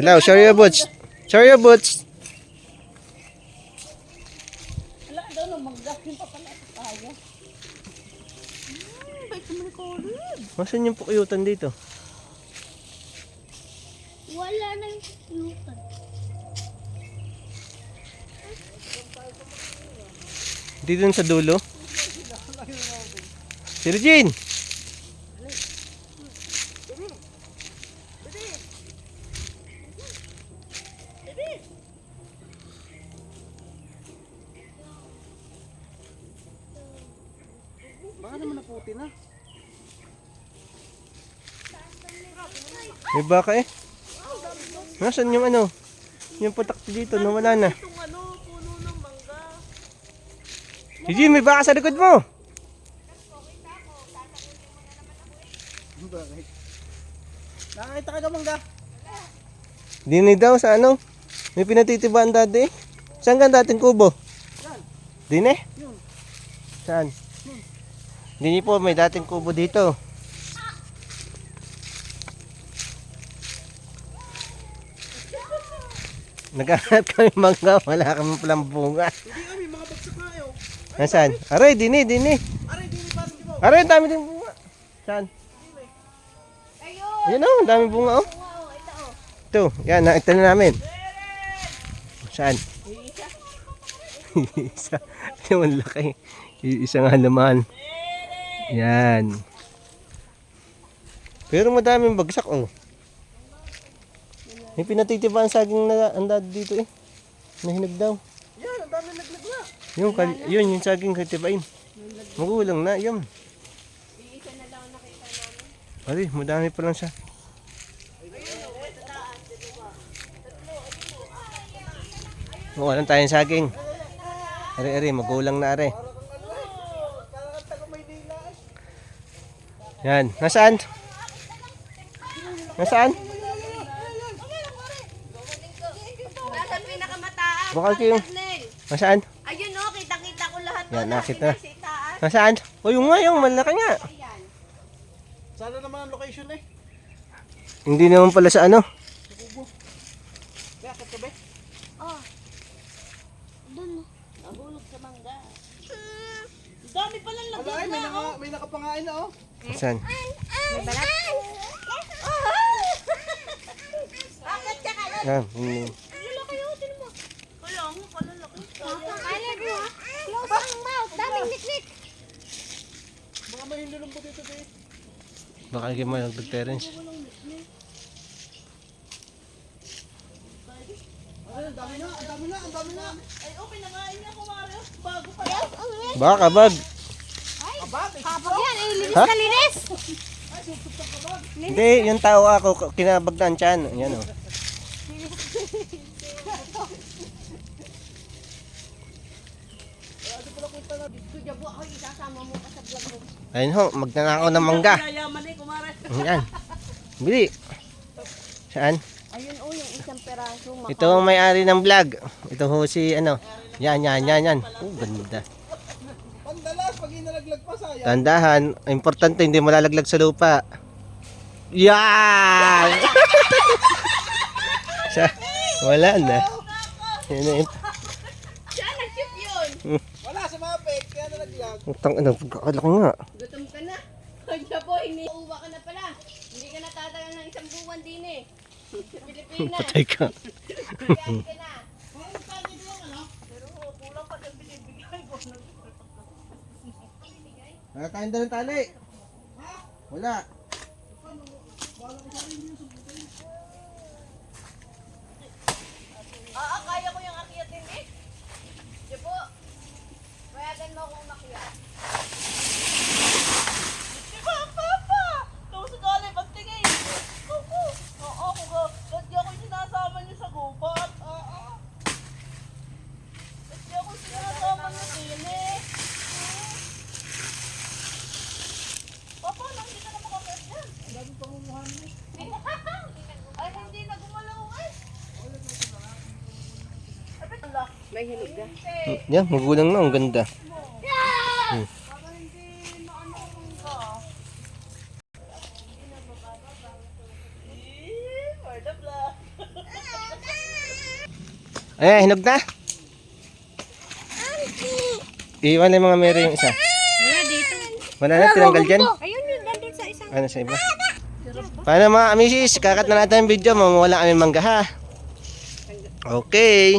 Tilaw, show your boots. Show your boots. Wala daw pa pala sa tayo. Hmm, bait naman ni Colin. Masan yung pukuyutan dito? Wala na yung lupa. Dito sa dulo. Si Regine! Baka naman naputi na. May baka eh. Nasaan yung ano? Yung putak dito, nawala na. Itong ano, puno ng mangga. Regine, may baka sa likod mo! Bakit? Nakakita ka naman ga. Dini daw sa ano? May pinatitibaan dati eh. Saan ka dating kubo? Dini? Yun. Saan? Dini po, may dating kubo dito. Naghahanap kami mangga, wala kami palang bunga. Hindi kami, mga bagsak na eh. oh. Nasaan? Aray, dini, dini. Aray, di ni parang di ba? Aray, dami din bunga. Saan? Ayun! Ayun oh, ang dami bunga oh. Wow, ito oh. Ito, yan, nakita na namin. Saan? Isa. Yung laki. Isang halaman. Yan. Pero madaming bagsak oh. May pinatitibaan saging na andad dito eh. Nahinog daw. Yan, ang dami naglag na. Yung, kal- yun, yung saging katibain. Magulang na, yun. Ari, madami pa lang siya. Mawalan tayong saging. Ari, ari, magulang na ari. Yan, nasaan? Nasaan? Nasaan pinakamataas? Baka yung... Nasaan? Ayun oh, kitang-kita ko lahat. Yan, nakita. Nasa. Nasaan? O yung nga, yung malaki nga. Sana naman ang location eh. Hindi naman pala sa ano. Kaya, katabi. Oh. Doon. oh. Nahulog sa mangga. Ang dami palang Wala lagyan eh, may, na. naka, may nakapangain na oh. Saan? May balat? Bakit ka kaya? Yan. hmm. Lalaki yun, tinan mo. Kaya nga, palalaki. Kala mo ha? Close ang mouth. Daming niknik. Baka may hinulong po dito eh. Baka kayo mag-terence. Ay, ang dami na, ang dami na, ang dami na. Ay, oh, pinangain niya ko, Mario. Bago pa. Baka bag. Kapag yan, eh, linis Ha? na linis. Hindi, yung tao ako, kinabag na ang tiyan. Yan o. Mo. Ayun ho, magnanakaw ng mangga. Yayaman eh, kumare. Yan. Bili. Saan? Ayun oh, yung isang peraso. Ito ang may-ari ng vlog. Ito ho si ano. Yan, yan, yan, yan. Oh, ganda. Tandahan, importante hindi malalaglag sa lupa. Yan! Sa, wala na. Yan na yun. Siya. Wala sa mga peg, kaya nalaglag. Utang, ano, pagkakalaki nga. Gutom ka na. Kaya po, hindi. Uuwa ka na pala. Hindi ka natatagal ng isang buwan din eh. Sa Pilipinas. Patay ka. Kaya ka na. Pero kulang pa ng binibigay ko. Wala tayong dalang tali. Wala. May hinog ka. Mm, Yan, magulang na. Ang ganda. Hmm. Eh, hinog na. Iwan na yung mga meron yung isa. Wala dito. Wala na, tinanggal dyan. Ayun yun, nandun sa isang. Ano sa iba? Paano mga amisis, kakat na natin ang video. Mamawala kami mangga ha. Okay.